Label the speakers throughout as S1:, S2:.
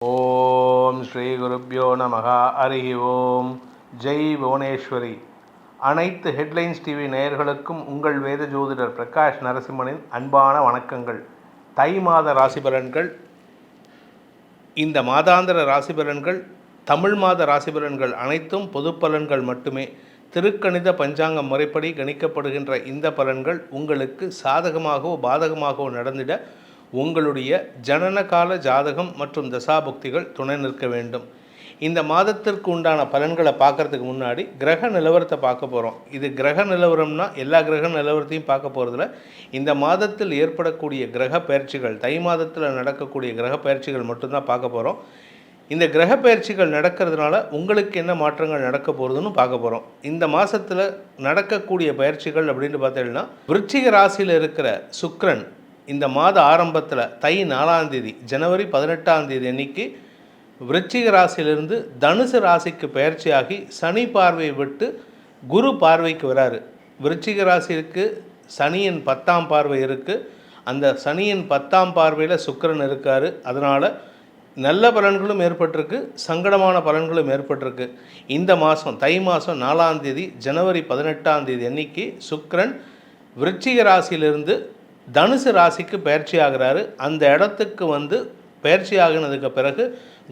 S1: ஓம் ஸ்ரீ குருப்யோ நமகா அருகி ஓம். ஜெய் புவனேஸ்வரி. அனைத்து headlines TV நேயர்களுக்கும் உங்கள் வேத ஜோதிடர் பிரகாஷ் நரசிம்மனின் அன்பான வணக்கங்கள். தை மாத ராசி பலன்கள் இந்த மாதாந்திர ராசி பலன்கள் தமிழ் மாத ராசி பலன்கள் அனைத்தும் பொது பலன்கள் மட்டுமே. திருக்கணித பஞ்சாங்கம் முறைப்படி கணிக்கப்படுகின்ற இந்த பலன்கள் உங்களுக்கு சாதகமாகவோ பாதகமாகவோ நடந்திட உங்களுடைய ஜனனகால ஜாதகம் மற்றும் தசாபுக்திகள் துணை நிற்க வேண்டும். இந்த மாதத்திற்கு உண்டான பலன்களை பார்க்கறதுக்கு முன்னாடி கிரக நிலவரத்தை பார்க்க போகிறோம் இது கிரக நிலவரம்னா எல்லா கிரக நிலவரத்தையும் பார்க்க போகிறதுல இந்த மாதத்தில் ஏற்படக்கூடிய கிரக பயிற்சிகள் தை மாதத்தில் நடக்கக்கூடிய கிரக பயிற்சிகள் மட்டும்தான் பார்க்க போகிறோம் இந்த கிரக பயிற்சிகள் நடக்கிறதுனால உங்களுக்கு என்ன மாற்றங்கள் நடக்க போகிறதுன்னு பார்க்க போகிறோம் இந்த மாதத்தில் நடக்கக்கூடிய பயிற்சிகள் அப்படின்னு பார்த்தீங்கன்னா விருச்சிக ராசியில் இருக்கிற சுக்ரன் இந்த மாத ஆரம்பத்தில் தை நாலாம் தேதி ஜனவரி பதினெட்டாம் தேதி அன்னைக்கு விருச்சிக ராசியிலிருந்து தனுசு ராசிக்கு பயிற்சியாகி சனி பார்வை விட்டு குரு பார்வைக்கு வராரு. விருச்சிக ராசிக்கு சனியின் பத்தாம் பார்வை இருக்குது அந்த சனியின் பத்தாம் பார்வையில் சுக்கரன் இருக்கார். அதனால் நல்ல பலன்களும் ஏற்பட்டிருக்கு சங்கடமான பலன்களும் ஏற்பட்டிருக்கு. இந்த மாதம் தை மாதம் நாலாம் தேதி ஜனவரி பதினெட்டாம் தேதி அன்னைக்கு சுக்கரன் விருச்சிக ராசியிலிருந்து தனுசு ராசிக்கு பயிற்சி ஆகிறாரு. அந்த இடத்துக்கு வந்து பயிற்சி ஆகினதுக்கு பிறகு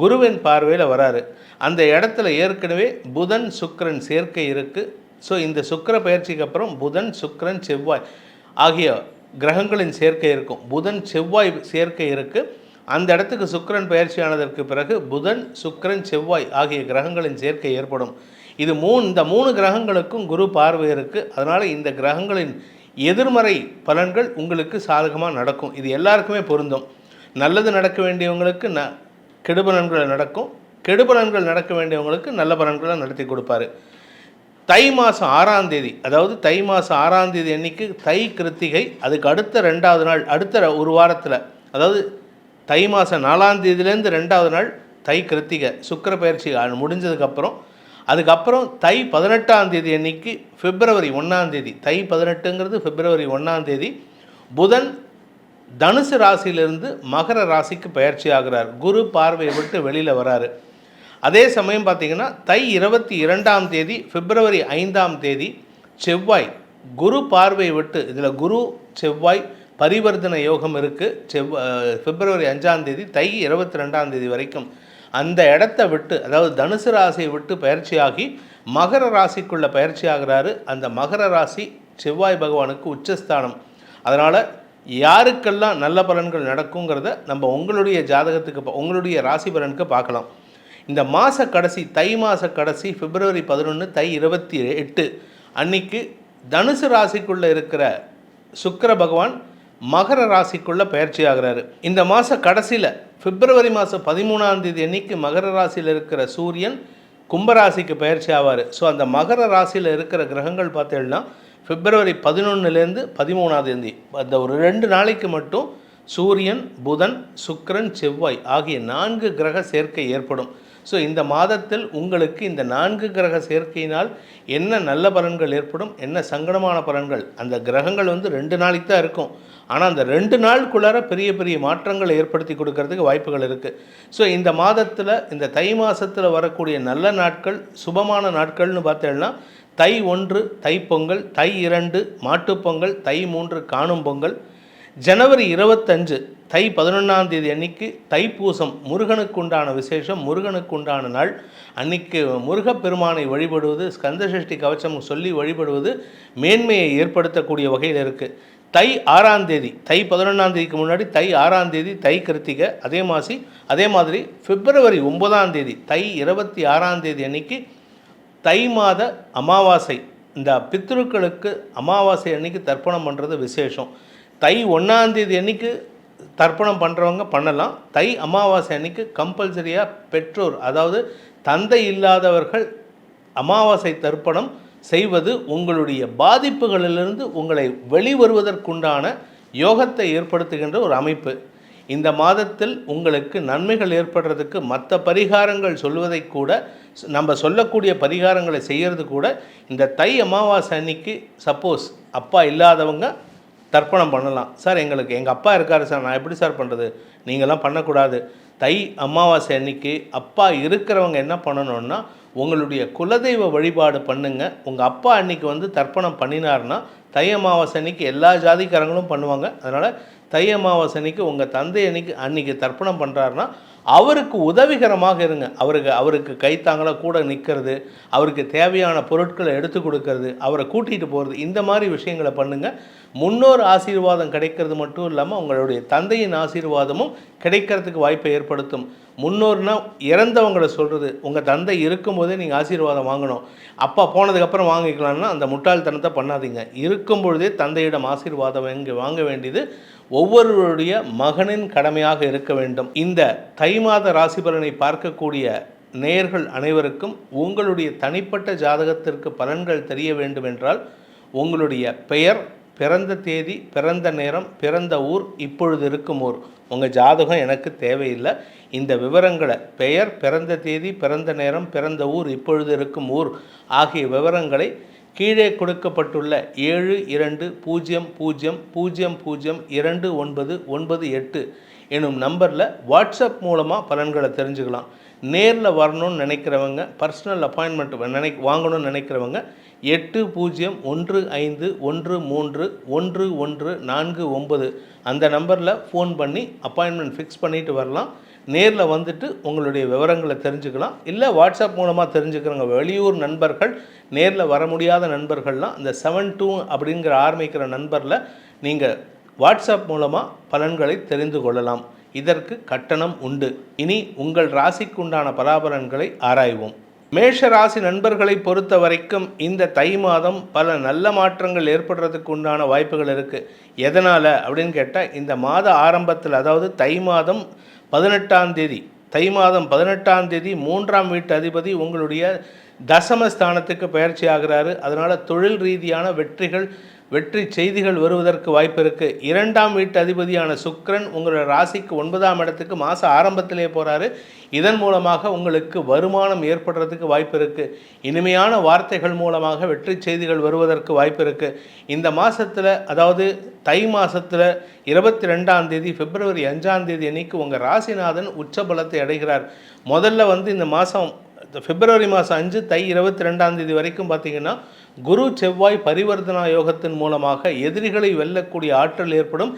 S1: குருவின் பார்வையில் வராரு. அந்த இடத்துல ஏற்கனவே புதன் சுக்கரன் சேர்க்கை இருக்குது ஸோ இந்த சுக்கிர பயிற்சிக்கு அப்புறம் புதன் சுக்கரன் செவ்வாய் ஆகிய கிரகங்களின் சேர்க்கை இருக்கும். புதன் செவ்வாய் சேர்க்கை இருக்குது அந்த இடத்துக்கு சுக்கரன் பயிற்சியானதற்கு பிறகு புதன் சுக்கிரன் செவ்வாய் ஆகிய கிரகங்களின் சேர்க்கை ஏற்படும். இது மூணு இந்த மூணு கிரகங்களுக்கும் குரு பார்வை இருக்குது அதனால் இந்த கிரகங்களின் எதிர்மறை பலன்கள் உங்களுக்கு சாதகமாக நடக்கும். இது எல்லாருக்குமே பொருந்தும். நல்லது நடக்க வேண்டியவங்களுக்கு ந கெடுபலன்கள் நடக்கும். கெடுபலன்கள் நடக்க வேண்டியவங்களுக்கு நல்ல பலன்களை நடத்தி கொடுப்பாரு. தை மாதம் ஆறாம் தேதி அதாவது தை மாதம் ஆறாம் தேதி அன்னைக்கு தை கிருத்திகை அதுக்கு அடுத்த ரெண்டாவது நாள் அடுத்த ஒரு வாரத்தில் அதாவது தை மாதம் நாலாம் தேதியிலேருந்து ரெண்டாவது நாள் தை கிருத்திகை சுக்கர பயிற்சி முடிஞ்சதுக்கப்புறம் அதுக்கப்புறம் தை பதினெட்டாம் தேதி அன்னைக்கு பிப்ரவரி ஒன்றாம் தேதி. தை பதினெட்டுங்கிறது பிப்ரவரி ஒன்றாம் தேதி. புதன் தனுசு ராசியிலிருந்து மகர ராசிக்கு பயிற்சி ஆகிறார். குரு பார்வையை விட்டு வெளியில் வராரு. அதே சமயம் பார்த்திங்கன்னா தை இருபத்தி இரண்டாம் தேதி பிப்ரவரி ஐந்தாம் தேதி செவ்வாய் குரு பார்வையை விட்டு இதில் குரு செவ்வாய் பரிவர்த்தனை யோகம் இருக்குது செவ்வா பிப்ரவரி அஞ்சாம் தேதி தை இருபத்தி ரெண்டாம் தேதி வரைக்கும். அந்த இடத்த விட்டு அதாவது தனுசு ராசியை விட்டு பயிற்சியாகி மகர ராசிக்குள்ள பயிற்சி ஆகிறாரு அந்த மகர ராசி செவ்வாய் பகவானுக்கு உச்சஸ்தானம். அதனால் யாருக்கெல்லாம் நல்ல பலன்கள் நடக்குங்கிறத நம்ம உங்களுடைய ஜாதகத்துக்கு உங்களுடைய ராசி பலனுக்கு பார்க்கலாம். இந்த மாத கடைசி தை மாத கடைசி பிப்ரவரி பதினொன்று தை இருபத்தி எட்டு அன்னைக்கு தனுசு ராசிக்குள்ளே இருக்கிற சுக்கர பகவான் மகர ராசிக்குள்ளே பயிற்சி ஆகிறாரு. இந்த மாத கடைசியில் பிப்ரவரி மாதம் பதிமூணாம் தேதி அன்னைக்கு மகர ராசியில் இருக்கிற சூரியன் கும்பராசிக்கு பயிற்சி ஆவார். ஸோ அந்த மகர ராசியில் இருக்கிற கிரகங்கள் பார்த்தீங்கன்னா பிப்ரவரி பதினொன்றுலேருந்து பதிமூணாம் தேதி அந்த ஒரு ரெண்டு நாளைக்கு மட்டும் சூரியன் புதன் சுக்கரன் செவ்வாய் ஆகிய நான்கு கிரக சேர்க்கை ஏற்படும். ஸோ இந்த மாதத்தில் உங்களுக்கு இந்த நான்கு கிரக சேர்க்கையினால் என்ன நல்ல பலன்கள் ஏற்படும் என்ன சங்கடமான பலன்கள் அந்த கிரகங்கள் வந்து ரெண்டு நாளைக்கு தான் இருக்கும். ஆனால் அந்த ரெண்டு நாளுக்குள்ளார பெரிய பெரிய மாற்றங்களை ஏற்படுத்தி கொடுக்கறதுக்கு வாய்ப்புகள் இருக்குது ஸோ இந்த மாதத்தில் இந்த தை மாதத்தில் வரக்கூடிய நல்ல நாட்கள் சுபமான நாட்கள்னு பார்த்தேன்னா தை ஒன்று தைப்பொங்கல் தை இரண்டு மாட்டுப்பொங்கல் தை மூன்று காணும் பொங்கல் ஜனவரி இருபத்தஞ்சு தை பதினொன்றாம் தேதி அன்னைக்கு தைப்பூசம் முருகனுக்கு உண்டான விசேஷம் முருகனுக்கு உண்டான நாள். அன்னைக்கு முருகப்பெருமானை வழிபடுவது ஸ்கந்தசஷ்டி கவச்சம் சொல்லி வழிபடுவது மேன்மையை ஏற்படுத்தக்கூடிய வகையில் இருக்குது தை ஆறாம் தேதி தை பதினொன்றாம் தேதிக்கு முன்னாடி தை ஆறாம் தேதி தை கிருத்திகை அதே மாசி அதே மாதிரி பிப்ரவரி ஒன்பதாம் தேதி தை இருபத்தி ஆறாம் தேதி அன்னைக்கு தை மாத அமாவாசை. இந்த பித்ருக்களுக்கு அமாவாசை அன்னைக்கு தர்ப்பணம் பண்ணுறது விசேஷம். தை ஒன்றாந்தேதி அன்னைக்கு தர்ப்பணம் பண்ணுறவங்க பண்ணலாம். தை அமாவாசை அன்னைக்கு கம்பல்சரியாக பெற்றோர் அதாவது தந்தை இல்லாதவர்கள் அமாவாசை தர்ப்பணம் செய்வது உங்களுடைய பாதிப்புகளிலிருந்து உங்களை வெளிவருவதற்குண்டான யோகத்தை ஏற்படுத்துகின்ற ஒரு அமைப்பு. இந்த மாதத்தில் உங்களுக்கு நன்மைகள் ஏற்படுறதுக்கு மற்ற பரிகாரங்கள் சொல்வதை கூட நம்ம சொல்லக்கூடிய பரிகாரங்களை செய்கிறது கூட இந்த தை அமாவாசை அன்னைக்கு சப்போஸ் அப்பா இல்லாதவங்க தர்ப்பணம் பண்ணலாம். சார் எங்களுக்கு எங்கள் அப்பா இருக்கார் சார். நான் எப்படி சார் பண்ணுறது நீங்களாம் பண்ணக்கூடாது. தை அமாவாசை அன்னைக்கு அப்பா இருக்கிறவங்க என்ன பண்ணணும்னா உங்களுடைய குலதெய்வ வழிபாடு பண்ணுங்கள் உங்கள் அப்பா அன்னைக்கு வந்து தர்ப்பணம் பண்ணினார்னா தை அமாவாசை அன்னைக்கு எல்லா ஜாதிக்காரங்களும் பண்ணுவாங்க. அதனால் தை அமாவாசை அன்னைக்கு உங்கள் தந்தை அன்னைக்கு அன்னைக்கு தர்ப்பணம் பண்ணுறாருனா அவருக்கு உதவிகரமாக இருங்க. அவருக்கு அவருக்கு கைத்தாங்கள கூட நிற்கிறது அவருக்கு தேவையான பொருட்களை எடுத்து கொடுக்கறது அவரை கூட்டிகிட்டு போகிறது இந்த மாதிரி விஷயங்களை பண்ணுங்கள் முன்னோர் ஆசீர்வாதம் கிடைக்கிறது மட்டும் இல்லாமல் உங்களுடைய தந்தையின் ஆசீர்வாதமும் கிடைக்கிறதுக்கு வாய்ப்பை ஏற்படுத்தும். முன்னோர்னால் இறந்தவங்களை சொல்கிறது உங்கள் தந்தை இருக்கும்போதே நீங்கள் ஆசீர்வாதம் வாங்கணும். அப்பா போனதுக்கப்புறம் வாங்கிக்கலாம்னா அந்த முட்டாள்தனத்தை பண்ணாதீங்க. இருக்கும் பொழுதே தந்தையிடம் ஆசீர்வாதம் இங்கே வாங்க வேண்டியது ஒவ்வொருவருடைய மகனின் கடமையாக இருக்க வேண்டும். இந்த தை மாத ராசி பலனை பார்க்கக்கூடிய நேயர்கள் அனைவருக்கும் உங்களுடைய தனிப்பட்ட ஜாதகத்திற்கு பலன்கள் தெரிய வேண்டும் என்றால் உங்களுடைய பெயர் பிறந்த தேதி பிறந்த நேரம் பிறந்த ஊர் இப்பொழுது இருக்கும் ஊர். உங்கள் ஜாதகம் எனக்கு தேவையில்லை. இந்த விவரங்களை பெயர் பிறந்த தேதி பிறந்த நேரம் பிறந்த ஊர் இப்பொழுது இருக்கும் ஊர் ஆகிய விவரங்களை கீழே கொடுக்கப்பட்டுள்ள ஏழு இரண்டு பூஜ்ஜியம் பூஜ்ஜியம் பூஜ்ஜியம் பூஜ்ஜியம் இரண்டு ஒன்பது ஒன்பது எட்டு எனும் நம்பரில் வாட்ஸ்அப் மூலமாக பலன்களை தெரிஞ்சுக்கலாம். நேரில் வரணும்னு நினைக்கிறவங்க பர்சனல் அப்பாயின்மெண்ட் நினை வாங்கணும்னு நினைக்கிறவங்க எட்டு பூஜ்ஜியம் ஒன்று ஐந்து ஒன்று மூன்று ஒன்று ஒன்று நான்கு ஒன்பது. அந்த நம்பரில் ஃபோன் பண்ணி அப்பாயின்மெண்ட் ஃபிக்ஸ் பண்ணிட்டு வரலாம். நேரில் வந்துட்டு உங்களுடைய விவரங்களை தெரிஞ்சுக்கலாம். இல்லை வாட்ஸ்அப் மூலமாக தெரிஞ்சுக்கிறவங்க வெளியூர் நண்பர்கள் நேரில் வர முடியாத நண்பர்கள்லாம் இந்த செவன் டூ அப்படிங்கிற ஆரம்பிக்கிற நண்பரில் நீங்கள் வாட்ஸ்அப் மூலமாக பலன்களை தெரிந்து கொள்ளலாம். இதற்கு கட்டணம் உண்டு. இனி உங்கள் ராசிக்குண்டான பலாபலன்களை ஆராய்வோம். மேஷராசி நண்பர்களை பொறுத்த வரைக்கும் இந்த தை மாதம் பல நல்ல மாற்றங்கள் ஏற்படுறதுக்கு உண்டான வாய்ப்புகள் இருக்குது எதனால்? அப்படின்னு கேட்டால் இந்த மாத ஆரம்பத்தில் அதாவது தை மாதம் பதினெட்டாம் தேதி தை மாதம் பதினெட்டாம் தேதி மூன்றாம் வீட்டு அதிபதி உங்களுடைய தசமஸ்தானத்துக்கு பயிற்சி ஆகிறாரு. அதனால் தொழில் ரீதியான வெற்றிகள் வெற்றி செய்திகள் வருவதற்கு வாய்ப்பு இருக்குது இரண்டாம் வீட்டு அதிபதியான சுக்கிரன் உங்களோட ராசிக்கு ஒன்பதாம் இடத்துக்கு மாத ஆரம்பத்திலே போகிறாரு இதன் மூலமாக உங்களுக்கு வருமானம் ஏற்படுறதுக்கு வாய்ப்பு இருக்குது இனிமையான வார்த்தைகள் மூலமாக வெற்றி செய்திகள் வருவதற்கு வாய்ப்பு இருக்குது இந்த மாதத்தில் அதாவது தை மாதத்தில் இருபத்தி ரெண்டாம் தேதி பிப்ரவரி அஞ்சாம் தேதி அன்னைக்கு உங்கள் ராசிநாதன் உச்சபலத்தை அடைகிறார். முதல்ல வந்து இந்த மாதம் பிப்ரவரி மாதம் அஞ்சு தை இருபத்தி ரெண்டாம் தேதி வரைக்கும் பார்த்தீங்கன்னா குரு செவ்வாய் பரிவர்த்தனா யோகத்தின் மூலமாக எதிரிகளை வெல்லக்கூடிய ஆற்றல் ஏற்படும்.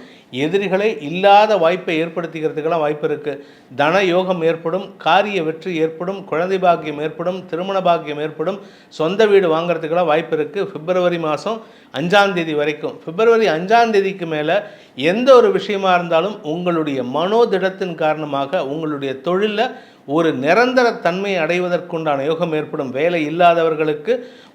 S1: எதிரிகளே இல்லாத வாய்ப்பை ஏற்படுத்திக்கிறதுக்கெல்லாம் வாய்ப்பு இருக்குது தன யோகம் ஏற்படும் காரிய வெற்றி ஏற்படும் குழந்தை பாக்கியம் ஏற்படும் திருமண பாக்கியம் ஏற்படும் சொந்த வீடு வாங்குறதுக்கெல்லாம் வாய்ப்பு இருக்குது பிப்ரவரி மாதம் அஞ்சாம் தேதி வரைக்கும். பிப்ரவரி அஞ்சாம் தேதிக்கு மேலே எந்த ஒரு விஷயமா இருந்தாலும் உங்களுடைய மனோதிடத்தின் காரணமாக உங்களுடைய தொழிலில் ஒரு நிரந்தர தன்மை அடைவதற்குண்டான யோகம் ஏற்படும். வேலை இல்லாதவர்களுக்கு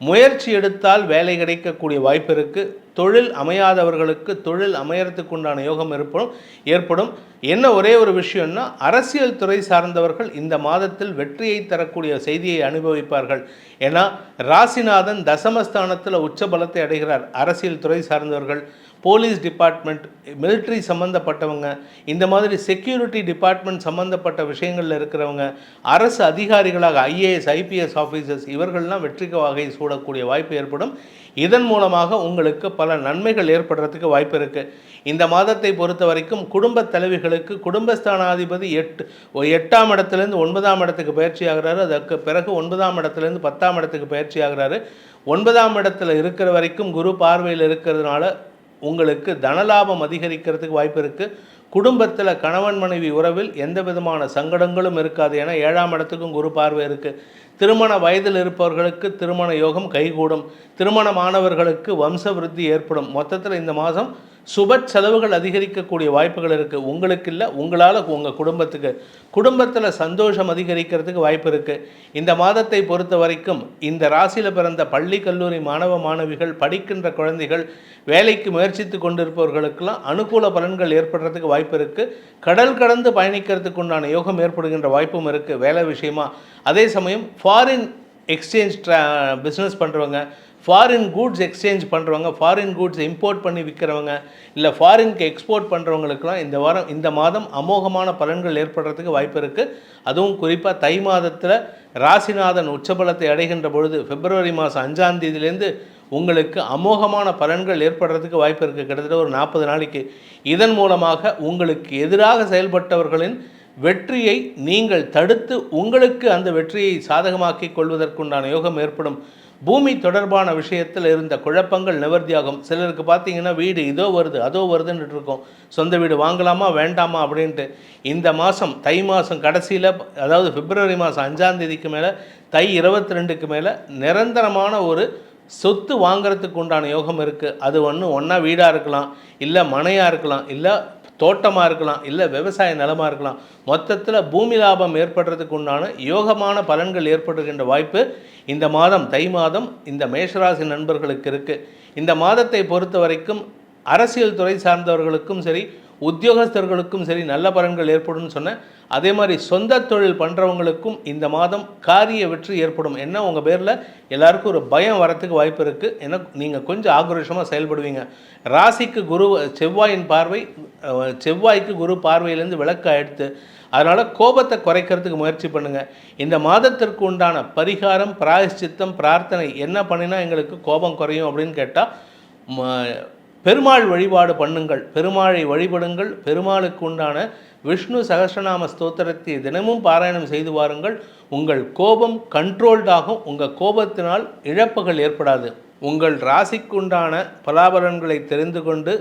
S1: முயற்சி எடுத்தால் வேலை கிடைக்கக்கூடிய வாய்ப்பு இருக்குது தொழில் அமையாதவர்களுக்கு தொழில் அமையறதுக்குண்டான யோகம் ஏற்படும் ஏற்படும். என்ன ஒரே ஒரு விஷயம்னா அரசியல் துறை சார்ந்தவர்கள் இந்த மாதத்தில் வெற்றியை தரக்கூடிய செய்தியை அனுபவிப்பார்கள். ஏன்னா ராசிநாதன் தசமஸ்தானத்தில் உச்சபலத்தை அடைகிறார். அரசியல் துறை சார்ந்தவர்கள் போலீஸ் டிபார்ட்மெண்ட் மிலிட்ரி சம்மந்தப்பட்டவங்க இந்த மாதிரி செக்யூரிட்டி டிபார்ட்மெண்ட் சம்மந்தப்பட்ட விஷயங்களில் இருக்கிறவங்க அரசு அதிகாரிகளாக ஐஏஎஸ் ஐபிஎஸ் ஆஃபீஸர்ஸ் இவர்கள்லாம் வெற்றிக்கு வகை சூடக்கூடிய வாய்ப்பு ஏற்படும். இதன் மூலமாக உங்களுக்கு பல நன்மைகள் ஏற்படுறதுக்கு வாய்ப்பு இருக்குது இந்த மாதத்தை பொறுத்த வரைக்கும் குடும்ப தலைவிகளுக்கு குடும்பஸ்தானாதிபதி எட்டு எட்டாம் இடத்துலேருந்து ஒன்பதாம் இடத்துக்கு பயிற்சி ஆகிறாரு. அதற்கு பிறகு ஒன்பதாம் இடத்துலேருந்து பத்தாம் இடத்துக்கு பயிற்சி ஆகிறாரு. ஒன்பதாம் இடத்துல இருக்கிற வரைக்கும் குரு பார்வையில் இருக்கிறதுனால உங்களுக்கு தனலாபம் அதிகரிக்கிறதுக்கு வாய்ப்பு இருக்குது குடும்பத்தில் கணவன் மனைவி உறவில் எந்த விதமான சங்கடங்களும் இருக்காது ஏன்னா ஏழாம் இடத்துக்கும் குரு பார்வை இருக்குது திருமண வயதில் இருப்பவர்களுக்கு திருமண யோகம் கைகூடும். திருமணமானவர்களுக்கு வம்ச விருத்தி ஏற்படும். மொத்தத்தில் இந்த மாதம் சுப செலவுகள் அதிகரிக்கக்கூடிய வாய்ப்புகள் இருக்குது உங்களுக்கு இல்லை உங்களால் உங்கள் குடும்பத்துக்கு. குடும்பத்தில் சந்தோஷம் அதிகரிக்கிறதுக்கு வாய்ப்பு இருக்குது இந்த மாதத்தை பொறுத்த வரைக்கும் இந்த ராசியில் பிறந்த பள்ளி கல்லூரி மாணவ மாணவிகள் படிக்கின்ற குழந்தைகள் வேலைக்கு முயற்சித்து கொண்டிருப்பவர்களுக்கெல்லாம் அனுகூல பலன்கள் ஏற்படுறதுக்கு வாய்ப்பு இருக்குது கடல் கடந்து பயணிக்கிறதுக்கு உண்டான யோகம் ஏற்படுகின்ற வாய்ப்பும் இருக்குது வேலை விஷயமா. அதே சமயம் ஃபாரின் எக்ஸ்சேஞ்ச் ட்ரா பிஸ்னஸ் பண்ணுறவங்க ஃபாரின் கூட்ஸ் எக்ஸ்சேஞ்ச் பண்ணுறவங்க ஃபாரின் கூட்ஸ் இம்போர்ட் பண்ணி விற்கிறவங்க இல்லை ஃபாரின்க்கு எக்ஸ்போர்ட் பண்ணுறவங்களுக்குலாம் இந்த வாரம் இந்த மாதம் அமோகமான பலன்கள் ஏற்படுறதுக்கு வாய்ப்பு இருக்குது அதுவும் குறிப்பாக தை மாதத்தில் ராசிநாதன் உச்சபலத்தை அடைகின்ற பொழுது பிப்ரவரி மாதம் அஞ்சாம் தேதியிலேருந்து உங்களுக்கு அமோகமான பலன்கள் ஏற்படுறதுக்கு வாய்ப்பு இருக்குது கிட்டத்தட்ட ஒரு நாற்பது நாளைக்கு. இதன் மூலமாக உங்களுக்கு எதிராக செயல்பட்டவர்களின் வெற்றியை நீங்கள் தடுத்து உங்களுக்கு அந்த வெற்றியை சாதகமாக்கி கொள்வதற்குண்டான யோகம் ஏற்படும். பூமி தொடர்பான விஷயத்தில் இருந்த குழப்பங்கள் நிவர்த்தியாகும். சிலருக்கு பார்த்தீங்கன்னா வீடு இதோ வருது அதோ வருதுன்னு இருக்கும். சொந்த வீடு வாங்கலாமா வேண்டாமா அப்படின்ட்டு. இந்த மாதம் தை மாதம் கடைசியில் அதாவது பிப்ரவரி மாதம் அஞ்சாம் தேதிக்கு மேலே தை இருபத்தி ரெண்டுக்கு மேலே நிரந்தரமான ஒரு சொத்து வாங்குறதுக்கு உண்டான யோகம் இருக்குது அது ஒன்று ஒன்றா வீடாக இருக்கலாம் இல்லை மனையாக இருக்கலாம் இல்லை தோட்டமாக இருக்கலாம் இல்லை விவசாய நிலமாக இருக்கலாம். மொத்தத்தில் பூமி லாபம் ஏற்படுறதுக்கு உண்டான யோகமான பலன்கள் ஏற்படுகின்ற வாய்ப்பு இந்த மாதம் தை மாதம் இந்த மேஷராசி நண்பர்களுக்கு இருக்குது இந்த மாதத்தை பொறுத்த வரைக்கும் அரசியல் துறை சார்ந்தவர்களுக்கும் சரி உத்தியோகஸ்தர்களுக்கும் சரி நல்ல பலன்கள் ஏற்படும்னு சொன்னேன் அதே மாதிரி சொந்த தொழில் பண்ணுறவங்களுக்கும் இந்த மாதம் காரிய வெற்றி ஏற்படும். என்ன? உங்கள் பேரில் எல்லாருக்கும் ஒரு பயம் வரத்துக்கு வாய்ப்பு இருக்குது ஏன்னா நீங்கள் கொஞ்சம் ஆக்ரோஷமாக செயல்படுவீங்க. ராசிக்கு குரு செவ்வாயின் பார்வை செவ்வாய்க்கு குரு பார்வையிலேருந்து விளக்க எடுத்து அதனால் கோபத்தை குறைக்கிறதுக்கு முயற்சி பண்ணுங்கள் இந்த மாதத்திற்கு உண்டான பரிகாரம் பிராயஷ்சித்தம் பிரார்த்தனை என்ன பண்ணினா எங்களுக்கு கோபம் குறையும் அப்படின்னு கேட்டால் பெருமாள் வழிபாடு பண்ணுங்கள் பெருமாளை வழிபடுங்கள் பெருமாளுக்கு உண்டான விஷ்ணு சகஸ்ரநாம ஸ்தோத்திரத்தை தினமும் பாராயணம் செய்து வாருங்கள். உங்கள் கோபம் கண்ட்ரோல்டாகும் உங்கள் கோபத்தினால் இழப்புகள் ஏற்படாது. உங்கள் ராசிக்குண்டான பலாபலன்களை தெரிந்து கொண்டு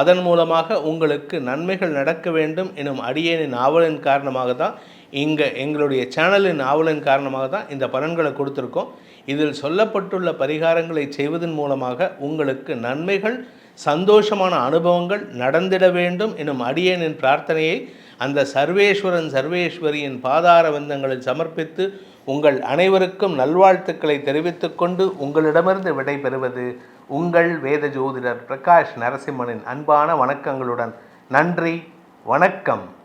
S1: அதன் மூலமாக உங்களுக்கு நன்மைகள் நடக்க வேண்டும் எனும் அடியேனின் ஆவலின் காரணமாக தான் இங்கே எங்களுடைய சேனலின் ஆவலின் காரணமாக தான் இந்த பலன்களை கொடுத்துருக்கோம். இதில் சொல்லப்பட்டுள்ள பரிகாரங்களை செய்வதன் மூலமாக உங்களுக்கு நன்மைகள் சந்தோஷமான அனுபவங்கள் நடந்திட வேண்டும் எனும் அடியேனின் பிரார்த்தனையை அந்த சர்வேஸ்வரன் சர்வேஸ்வரியின் பாதார வந்தங்களில் சமர்ப்பித்து உங்கள் அனைவருக்கும் நல்வாழ்த்துக்களை தெரிவித்துக்கொண்டு உங்களிடமிருந்து விடைபெறுவது உங்கள் வேத ஜோதிடர் பிரகாஷ் நரசிம்மனின் அன்பான வணக்கங்களுடன். நன்றி வணக்கம்.